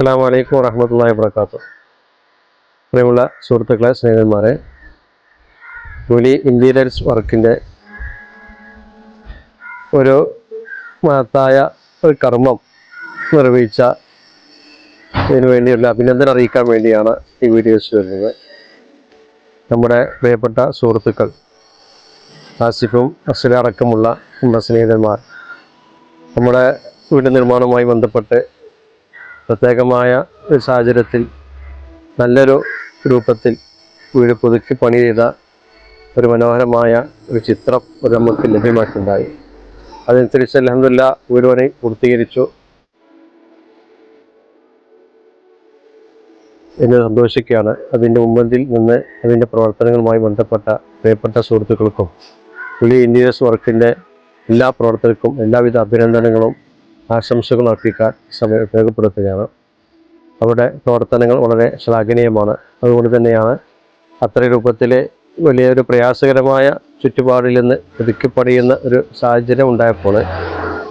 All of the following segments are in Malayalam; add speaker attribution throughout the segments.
Speaker 1: അസ്സാം വലൈക്കും വറഹമത്തല്ലാ വാബർക്കാത്തു പ്രിയമുള്ള സുഹൃത്തുക്കളെ സ്നേഹിതന്മാരെ ജോലി ഇന്റീരിയൽസ് വർക്കിന്റെ ഒരു മഹത്തായ ഒരു കർമ്മം നിർവഹിച്ച ഇതിനു വേണ്ടിയുള്ള അഭിനന്ദനം അറിയിക്കാൻ വേണ്ടിയാണ് ഈ വീഡിയോസ് വരുന്നത്. നമ്മുടെ പ്രിയപ്പെട്ട സുഹൃത്തുക്കൾ ആസിഫും അസുര അടക്കമുള്ള നമ്മുടെ സ്നേഹിതന്മാർ നമ്മുടെ വീട് നിർമ്മാണവുമായി ബന്ധപ്പെട്ട് പ്രത്യേകമായ ഒരു സാഹചര്യത്തിൽ നല്ലൊരു രൂപത്തിൽ വീട് പുതുക്കി പണി ചെയ്ത ഒരു മനോഹരമായ ഒരു ചിത്രം ഒരു നമുക്ക് ലഭ്യമായിട്ടുണ്ടായി അതനുസരിച്ച് അലഹമില്ല വീട് പൂർത്തീകരിച്ചു. എന്നെ സന്തോഷിക്കുകയാണ്. അതിന്റെ മുമ്പിൽ നിന്ന് അതിന്റെ പ്രവർത്തനങ്ങളുമായി ബന്ധപ്പെട്ട പ്രിയപ്പെട്ട സുഹൃത്തുക്കൾക്കും പുലി ഇന്റീരിയേഴ്സ് വർക്കിന്റെ എല്ലാ പ്രവർത്തകർക്കും എല്ലാവിധ അഭിനന്ദനങ്ങളും ആശംസകളും അർപ്പിക്കാൻ സമയം ഉപയോഗപ്പെടുത്തുകയാണ്. അവരുടെ പ്രവർത്തനങ്ങൾ വളരെ ശ്ലാഘനീയമാണ്. അതുകൊണ്ട് തന്നെയാണ് അത്ര രൂപത്തിലെ വലിയൊരു പ്രയാസകരമായ ചുറ്റുപാടിൽ നിന്ന് പുതുക്കി ഒരു സാഹചര്യം ഉണ്ടായപ്പോൾ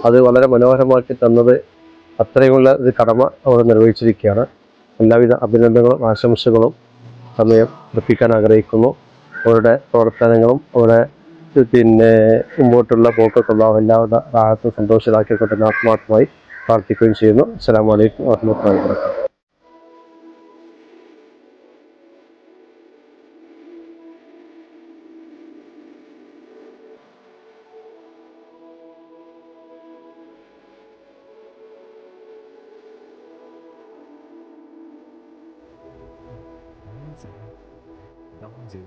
Speaker 1: അത് വളരെ മനോഹരമാക്കി തന്നത് അത്രയുമുള്ള ഒരു കടമ അവർ നിർവഹിച്ചിരിക്കുകയാണ്. എല്ലാവിധ അഭിനന്ദനങ്ങളും ആശംസകളും സമയം അർപ്പിക്കാൻ ആഗ്രഹിക്കുന്നു. അവരുടെ പ്രവർത്തനങ്ങളും അവരുടെ പിന്നെ മുമ്പോട്ടുള്ള പോക്കൊക്കെ ഉള്ള എല്ലാവിധ റാഹത്തും സന്തോഷത്തിലാക്കിക്കൊണ്ട് ആത്മാർത്ഥമായി പ്രാർത്ഥിക്കുകയും ചെയ്യുന്നു. അസ്സാം വലൈക്കും വാഹമത്തല്ലാ വാബർക്കാത്തു
Speaker 2: năm chữ